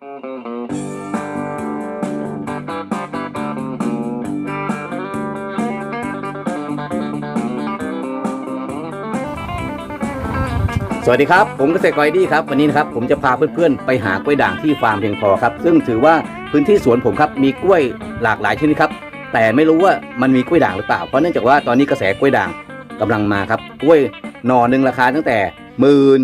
สวัสดีครับ ผมเกษตรกรดีครับ วันนี้นะครับผมจะพาเพื่อนๆ ไปหากล้วยด่างที่ฟาร์มเพียงพอครับ ซึ่งถือว่าพื้นที่สวนผมครับมีกล้วยหลากหลายชนิดครับ แต่ไม่รู้ว่ามันมีกล้วยด่างหรือเปล่า เพราะเนื่องจากว่าตอนนี้กระแสกล้วยด่างกำลังมาครับ กล้วยหน่อหนึ่งราคาตั้งแต่หมื่น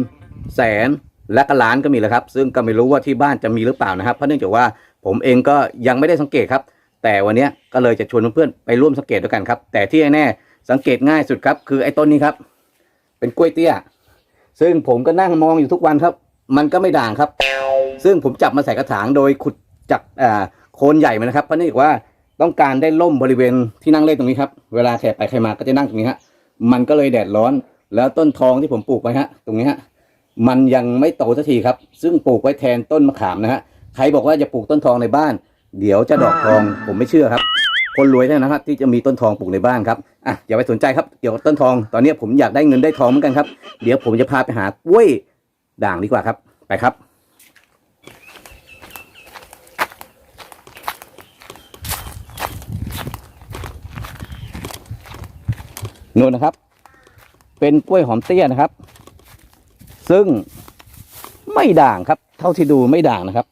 แสน และก็ล้านก็มีแล้วครับ ซึ่งก็ไม่รู้ว่าที่บ้านจะมีหรือเปล่านะครับ เพราะเนื่องจากว่าผมเองก็ยังไม่ได้สังเกตครับ แต่วันนี้ก็เลยจะชวนเพื่อนๆไปร่วมสังเกตด้วยกันครับ แต่ที่แน่สังเกตง่ายสุดครับ คือไอ้ต้นนี้ครับ เป็นกล้วยเตี้ย ซึ่งผมก็นั่งมองอยู่ทุกวันครับ มันก็ไม่ด่างครับ ซึ่งผมจับมาใส่กระถางโดยขุดจากอ่าโคนใหญ่มานะครับเพราะนี่บอกว่าต้องการได้ร่มบริเวณที่นั่งเล่นตรงนี้ครับ เวลาแขกไปใครมาก็จะนั่งตรงนี้ฮะมันก็เลยแดดร้อน แล้วต้นทองที่ผมปลูกไว้ฮะ ตรงนี้ฮะ มันยังไม่โตสักทีครับ ซึ่งปลูกไว้แทนต้นมะขามนะฮะใครบอกว่าจะปลูกต้นทองในบ้าน เดี๋ยวจะดอกทองผมไม่เชื่อครับ คนรวยเท่านั้นนะครับที่จะมีต้นทองปลูกในบ้านครับอะอย่าไปสนใจครับเกี่ยวกับต้นทอง ตอนนี้ผมอยากได้เงินได้ทองเหมือนกันครับ เดี๋ยวผมจะพาไปหากล้วยด่างดีกว่าครับ ไปครับนู่นนะครับ เป็นกล้วยหอมเตี้ยนะครับ ซึ่งไม่ด่างครับ เท่าที่ดูไม่ด่างนะครับ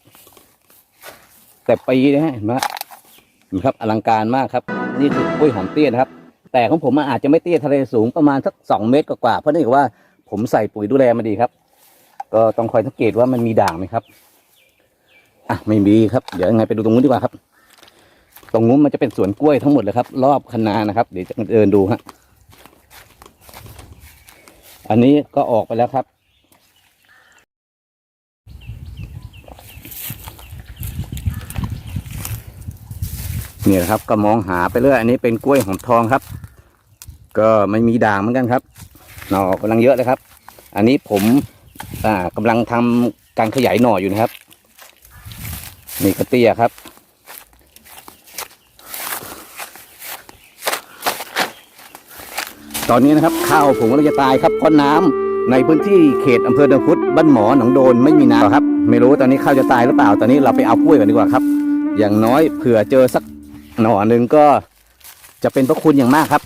แต่ปีนะเห็นไหมนไหมครับอลังการมากครับ นี่คือกล้วยหอมเตี้ยนะครับ แต่ของผมมันอาจจะไม่เตี้ยทะเลสูงประมาณสักสองเมตรกว่าเพราะนี่ว่าผมใส่ปุ๋ยดูแลมาดีครับ ก็ต้องคอยสังเกตว่ามันมีด่างไหมครับอะไม่มีครับ เดี๋ยวยังไงไปดูตรงนู้นดีกว่าครับ ตรงนู้นมันจะเป็นสวนกล้วยทั้งหมดเลยครับ รอบคันนานะครับ เดี๋ยวจะเดินดูฮะอันนี้ก็ออกไปแล้วครับ นี่ครับก็มองหาไปเรื่อยอันนี้เป็นกล้วยหอมทองครับ ก็ไม่มีด่างเหมือนกันครับหน่อกำลังเยอะเลยครับ อันนี้ผมอ่ากำลังทำการขยายหน่ออยู่นะครับนี่กระเตี้ยครับ ตอนนี้นะครับข้าวผมกำลังจะตายครับเพราะน้ำในพื้นที่เขตอำเภอดงพุทธบ้านหมอหนองโดนไม่มีน้ำครับ ไม่รู้ตอนนี้ข้าวจะตายหรือเปล่า ตอนนี้เราไปเอากล้วยกันดีกว่าครับ อย่างน้อยเผื่อเจอสัก หน่อหนึ่งก็จะเป็นพระคุณอย่างมากครับ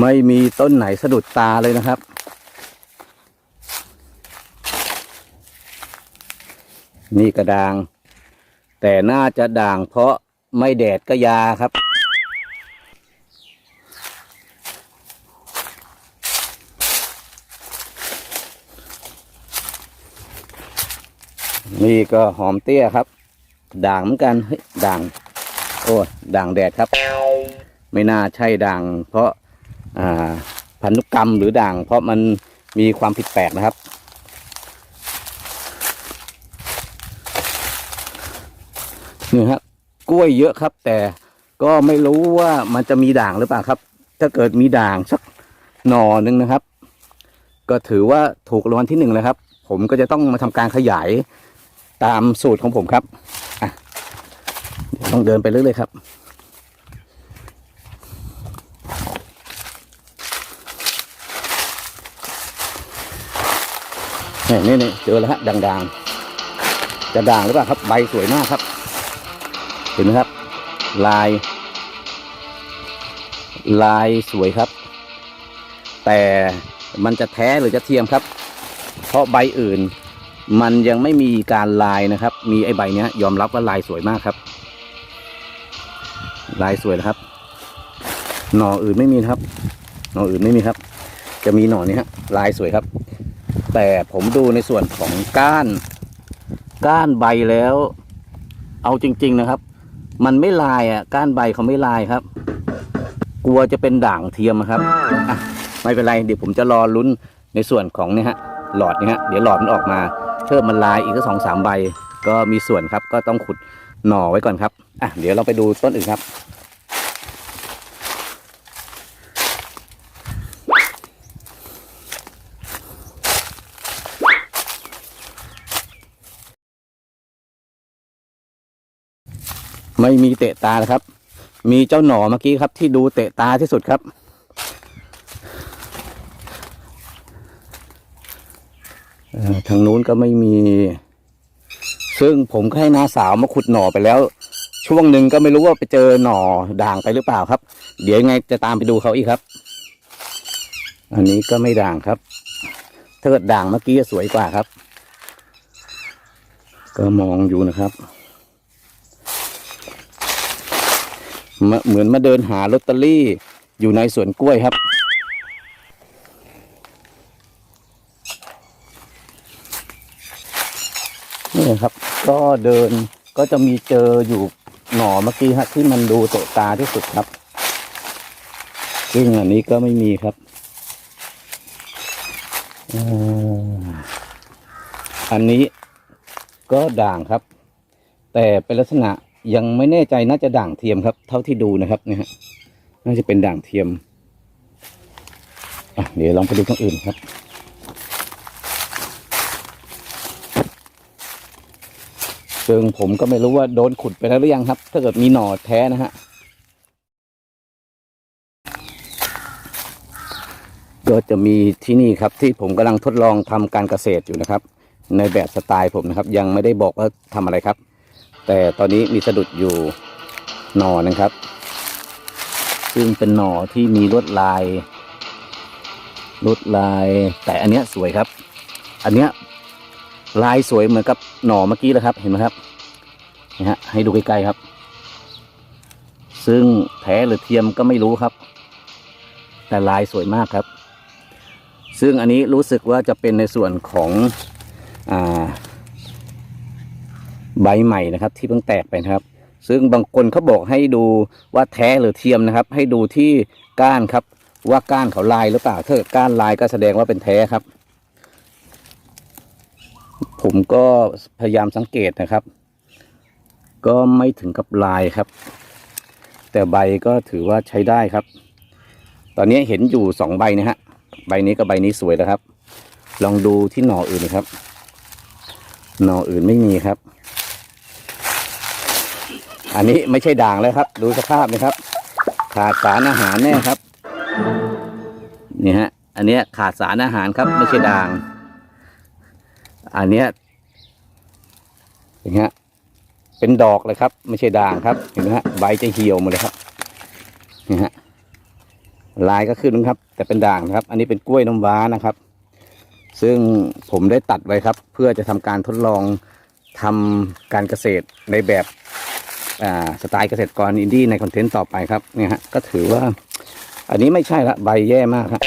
ไม่มีต้นไหนสะดุดตาเลยนะครับนี่กระดาง แต่น่าจะด่างเพราะไม่แดดก็ยาครับ นี่ก็หอมเตี้ยครับ ด่างเหมือนกันเฮ้ยด่าง โอ้ด่างแดดครับ ไม่น่าใช่ด่าง เพราะอ่าพันธุกรรมหรือด่าง เพราะมันมีความผิดแปลกนะครับ นี่ครับกล้วยเยอะครับ แต่ก็ไม่รู้ว่ามันจะมีด่างหรือเปล่าครับ ถ้าเกิดมีด่างสักหน่อหนึ่งนะครับ ก็ถือว่าถูกรางวัลที่หนึ่งเลยครับ ผมก็จะต้องมาทำการขยายตามสูตรของผมครับต้องเดินไปเรื่อยๆครับนี่นี่เจอแล้วฮะด่างๆจะด่างหรือเปล่าครับ ใบสวยมากครับ ห็นไหมครับ ลาย ลายสวยครับ แต่มันจะแท้หรือจะเทียมครับ เพราะใบอื่น มันยังไม่มีการลายนะครับ มีไอ้ใบเนี้ย ยอมรับว่าลายสวยมากครับ ลายสวยนะครับ หน่ออื่นไม่มีครับ หน่ออื่นไม่มีครับ จะมีหน่อนี้ฮะลายสวยครับ แต่ผมดูในส่วนของก้าน ก้านใบแล้ว เอาจริง ๆนะครับ มันไม่ลายอะ ก้านใบเขาไม่ลายครับ กลัวจะเป็นด่างเทียมครับอะไม่เป็นไรเดี๋ยวผมจะรอลุ้นในส่วนของเนี่ยฮะ หลอดเนี่ยฮะเดี๋ยวหลอดมันออกมาเพิ่มมันลายอีกสักสองสามใบ ก็มีส่วนครับ ก็ต้องขุดหน่อไว้ก่อนครับอะเดี๋ยวเราไปดูต้นอื่นครับ ไม่มีเตะตานะครับ มีเจ้าหน่อเมื่อกี้ครับ ที่ดูเตะตาที่สุดครับ ทางนู้นก็ไม่มี ซึ่งผมก็ให้น้าสาวมาขุดหน่อไปแล้ว ช่วงหนึ่งก็ไม่รู้ว่าไปเจอหน่อด่างไปหรือเปล่าครับ เดี๋ยวยังไงจะตามไปดูเขาอีกครับ อันนี้ก็ไม่ด่างครับถ้าเกิดด่างเมื่อกี้สวยกว่าครับ ก็มองอยู่นะครับมา เหมือนมาเดินหาลอตเตอรี่อยู่ในสวนกล้วยครับ นี่ครับ ก็เดินก็จะมีเจออยู่หน่อเมื่อกี้ฮะที่มันดูเตตาที่สุดครับ ซึ่งอันนี้ก็ไม่มีครับอันนี้ก็ด่างครับ แต่เป็นลักษณะ ยังไม่แน่ใจน่าจะด่างเทียมครับ เท่าที่ดูนะครับเนี่ยฮะน่าจะเป็นด่างเทียมอะเดี๋ยวลองไปดูตรงอื่นครับซึ่งผมก็ไม่รู้ว่าโดนขุดไปแล้วหรือยังครับ ถ้าเกิดมีหน่อแท้นะฮะก็จะมีที่นี่ครับที่ผมกำลังทดลองทำการเกษตรอยู่นะครับ ในแบบสไตล์ผมนะครับ ยังไม่ได้บอกว่าทำอะไรครับ แต่ตอนนี้มีสะดุดอยู่หน่อนะครับ ซึ่งเป็นหน่อที่มีลวดลายลวดลาย แต่อันเนี้ยสวยครับ อันเนี้ยลายสวยเหมือนกับหน่อเมื่อกี้เลยครับ เห็นไหมครับนี่ฮะให้ดูใกล้ๆครับ ซึ่งแท้หรือเทียมก็ไม่รู้ครับ แต่ลายสวยมากครับ ซึ่งอันนี้รู้สึกว่าจะเป็นในส่วนของอ่า ใบใหม่นะครับ ที่เพิ่งแตกไปนะครับ ซึ่งบางคนเขาบอกให้ดูว่าแท้หรือเทียมนะครับ ให้ดูที่ก้านครับ ว่าก้านเขาลายหรือเปล่าถ้าก้านลายก็แสดงว่าเป็นแท้ครับ ผมก็พยายามสังเกตนะครับ ก็ไม่ถึงกับลายครับ แต่ใบก็ถือว่าใช้ได้ครับ ตอนนี้เห็นอยู่สองใบนะฮะใบนี้กับใบนี้สวยแล้วครับ ลองดูที่หน่ออื่นนะครับ หน่ออื่นไม่มีครับ อันนี้ไม่ใช่ด่างแล้วครับ ดูสภาพนะครับ ขาดสารอาหารแน่ครับ นี่ฮะ อันเนี้ยขาดสารอาหารครับ ไม่ใช่ด่าง อันเนี้ยอย่างเงี้ยเป็นดอกเลยครับ ไม่ใช่ด่างครับเห็นไหมฮะใบจะเหี่ยวหมดเลยครับนี่ฮะลายก็ขึ้นครับ แต่เป็นด่างนะครับ อันนี้เป็นกล้วยน้ำว้านะครับ ซึ่งผมได้ตัดไว้ครับ เพื่อจะทำการทดลองทำการเกษตรในแบบ สไตล์เกษตรกรอินดี้ในคอนเทนต์ต่อไปครับเนี่ยฮะก็ถือว่า อันนี้ไม่ใช่ละใบแย่มากครับ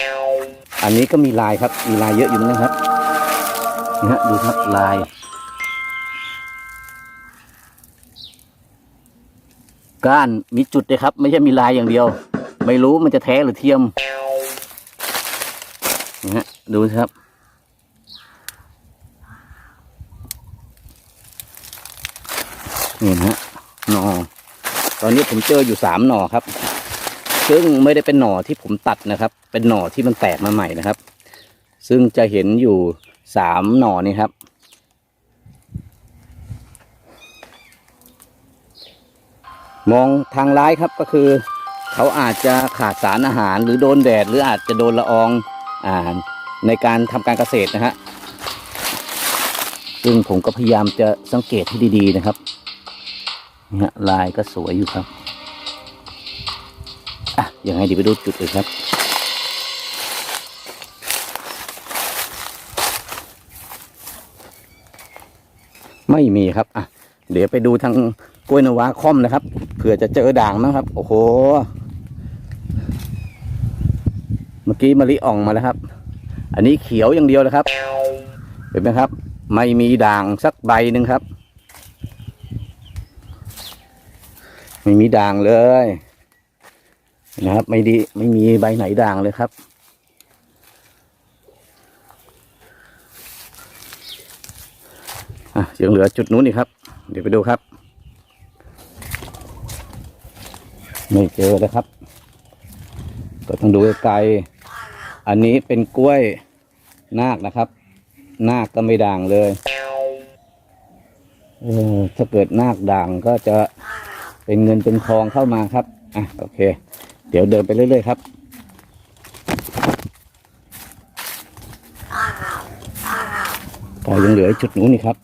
อันนี้ก็มีลายครับมีลายเยอะอยู่นะครับนะฮะดูครับลายก้านมีจุดเลยครับ ไม่ใช่มีลายอย่างเดียว ไม่รู้มันจะแท้หรือเทียมนะฮะดูครับนี่นะฮะ หน่อตอนนี้ผมเจออยู่สามหน่อครับ ซึ่งไม่ได้เป็นหน่อที่ผมตัดนะครับ เป็นหน่อที่มันแตกมาใหม่นะครับ ซึ่งจะเห็นอยู่สามหน่อนี่ครับมองทางร้ายครับก็คือ เขาอาจจะขาดสารอาหารหรือโดนแดด หรืออาจจะโดนละอองอ่าในการทำการเกษตรนะฮะซึ่งผมก็พยายามจะสังเกตให้ดี ๆ นะครับ นะลายก็สวยอยู่ครับ อะยังไงเดียวไปดูจุดอื่นครับ ไม่มีครับ อะ เดี๋ยวไปดูทางกล้วยนวาค่อมนะครับ เผื่อจะเจอด่างมั้งครับ โอ้โห เมื่อกี้มะลิอ่องมาแล้วครับ อันนี้เขียวอย่างเดียวเลยครับ เห็นไหมครับ ไม่มีด่างสักใบหนึ่งครับ ไม่มีด่างเลยนะครับ ไม่ดีไม่มีใบไหนด่างเลยครับ อะยังเหลือจุดนู้นอีกครับ เดี๋ยวไปดูครับ ไม่เจอแล้วครับ ก็ต้องดูไกลอันนี้เป็นกล้วยนาคนะครับ นาคก็ไม่ด่างเลยเออถ้าเกิดนาคด่างก็จะ เป็นเงินเป็นทองเข้ามาครับอะโอเค เดี๋ยวเดินไปเรื่อยๆครับก็ยังเหลือจุดนู้นนี่ครับ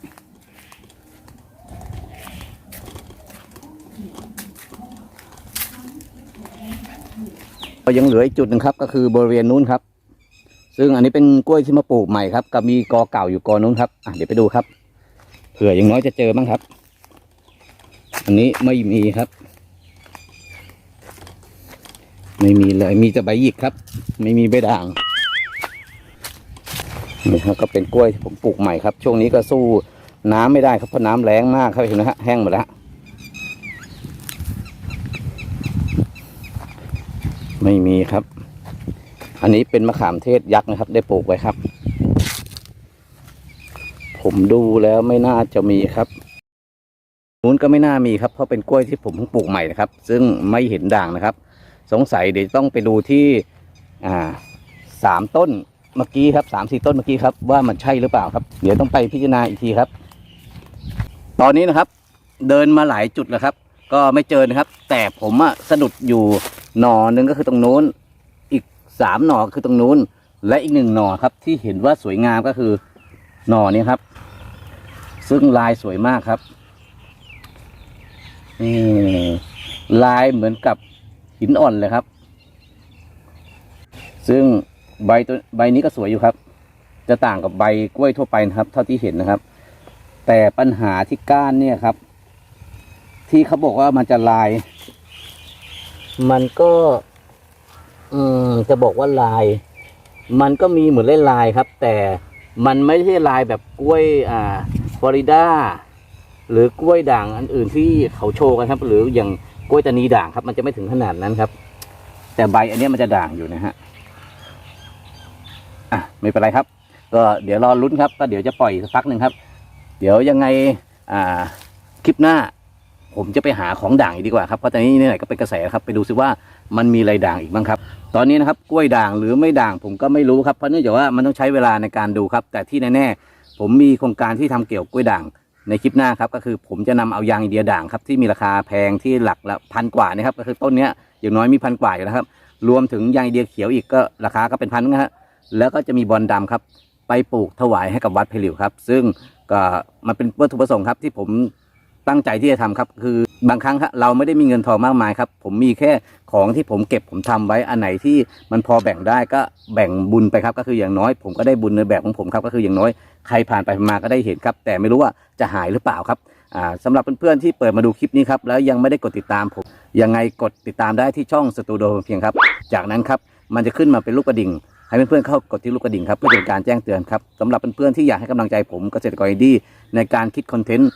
ก็ยังเหลืออีกจุดหนึ่งครับ ก็คือบริเวณนู้นครับ ซึ่งอันนี้เป็นกล้วยที่มาปลูกใหม่ครับกับมีกอเก่าอยู่กอนู้นครับอะเดี๋ยวไปดูครับเผื่ออย่างน้อยจะเจอบ้างครับ อันนี้ไม่มีครับ ไม่มีเลยมีแต่ใบหยิกครับ ไม่มีใบด่างนี่ครับก็เป็นกล้วยที่ผมปลูกใหม่ครับ ช่วงนี้ก็สู้น้ำไม่ได้ครับเพราะน้ำแรงมากครับเห็นไหมฮะแห้งหมดแล้วไม่มีครับ อันนี้เป็นมะขามเทศยักษ์นะครับ ได้ปลูกไว้ครับ ผมดูแล้วไม่น่าจะมีครับ นู้นก็ไม่น่ามีครับเพราะเป็นกล้วยที่ผมเพิ่งปลูกใหม่นะครับ ซึ่งไม่เห็นด่างนะครับ สงสัยเดี๋ยวต้องไปดูที่อ่าสามต้นเมื่อกี้ครับสามสี่ต้นเมื่อกี้ครับว่ามันใช่หรือเปล่าครับ เดี๋ยวต้องไปพิจารณาอีกทีครับ ตอนนี้นะครับ เดินมาหลายจุดแล้วครับ ก็ไม่เจอนะครับ แต่ผมอะสะดุดอยู่หน่อหนึ่งก็คือตรงนู้น อีกสามหน่อคือตรงนู้น และอีกหนึ่งหน่อครับ ที่เห็นว่าสวยงามก็คือหน่อนี้ครับ ซึ่งลายสวยมากครับ นี่ลายเหมือนกับหินอ่อนเลยครับ ซึ่งใบตัวใบนี้ก็สวยอยู่ครับ จะต่างกับใบกล้วยทั่วไปนะครับ เท่าที่เห็นนะครับ แต่ปัญหาที่ก้านเนี่ยครับ ที่เขาบอกว่ามันจะลาย มันก็ อืมจะบอกว่าลาย มันก็มีเหมือนเล่นลายครับ แต่มันไม่ใช่ลายแบบกล้วย อ่าฟลอริดา หรือกล้วยด่างอันอื่นที่เขาโชว์กันครับ หรืออย่างกล้วยตานีด่างครับ มันจะไม่ถึงขนาดนั้นครับ แต่ใบอันนี้มันจะด่างอยู่นะฮะอะไม่เป็นไรครับ ก็เดี๋ยวรอลุ้นครับ ก็เดี๋ยวจะปล่อยสักพักหนึ่งครับ เดี๋ยวยังไงอ่าคลิปหน้า ผมจะไปหาของด่างอีกดีกว่าครับเพราะตอนนี้ไหนก็เป็นกระแสครับ ไปดูซิว่ามันมีอะไรด่างอีกบ้างครับ ตอนนี้นะครับกล้วยด่างหรือไม่ด่างผมก็ไม่รู้ครับเพราะเนื่องจากว่ามันต้องใช้เวลาในการดูครับ แต่ที่แน่ๆผมมีโครงการที่ทำเกี่ยวกับกล้วยด่าง ในคลิปหน้าครับก็คือผมจะนำเอายางอินเดียด่างครับที่มีราคาแพงที่หลักละพันกว่านะครับก็คือต้นเนี้ยอย่างน้อยมีพันกว่าอยู่นะครับ รวมถึงยางอินเดียเขียวอีกก็ราคาก็เป็นพันนะฮะแล้วก็จะมีบอลดำครับ ไปปลูกถวายให้กับวัดเพลิวครับ ซึ่งก็มันเป็นวัตถุประสงค์ครับที่ผมตั้งใจที่จะทำครับ คือบางครั้งครับเราไม่ได้มีเงินทองมากมายครับ ผมมีแค่ ของที่ผมเก็บผมทำไว้อันไหนที่มันพอแบ่งได้ก็แบ่งบุญไปครับ ก็คืออย่างน้อย ผมก็ได้บุญในแบบของผมครับ ก็คืออย่างน้อยใครผ่านไปมาก็ได้เห็นครับ แต่ไม่รู้ว่าจะหายหรือเปล่าครับอ่าสำหรับเพื่อนๆที่เปิดมาดูคลิปนี้ครับแล้วยังไม่ได้กดติดตามผมยังไงกดติดตามได้ที่ช่องสตูดิโอเพียงครับ จากนั้นครับมันจะขึ้นมาเป็นลูกกระดิ่งให้เพื่อนๆเข้ากดที่ลูกกระดิ่งครับเพื่อเป็นการแจ้งเตือนครับสำหรับเพื่อนๆที่อยากให้กำลังใจผมเกษตรกรดีในการคิดคอนเทนต์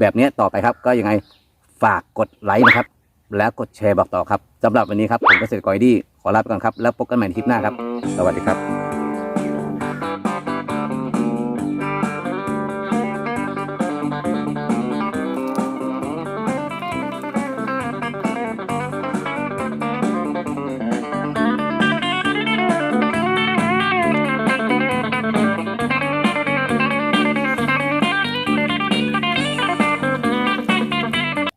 แบบนี้ต่อไปครับ ก็ยังไงฝากกดไลค์นะครับ แล้วกดแชร์บอกต่อครับสำหรับวันนี้ครับผมเกษตรกรอิดีขอลาไปก่อนครับแล้วพบกันใหม่ในคลิปหน้าครับ สวัสดีครับ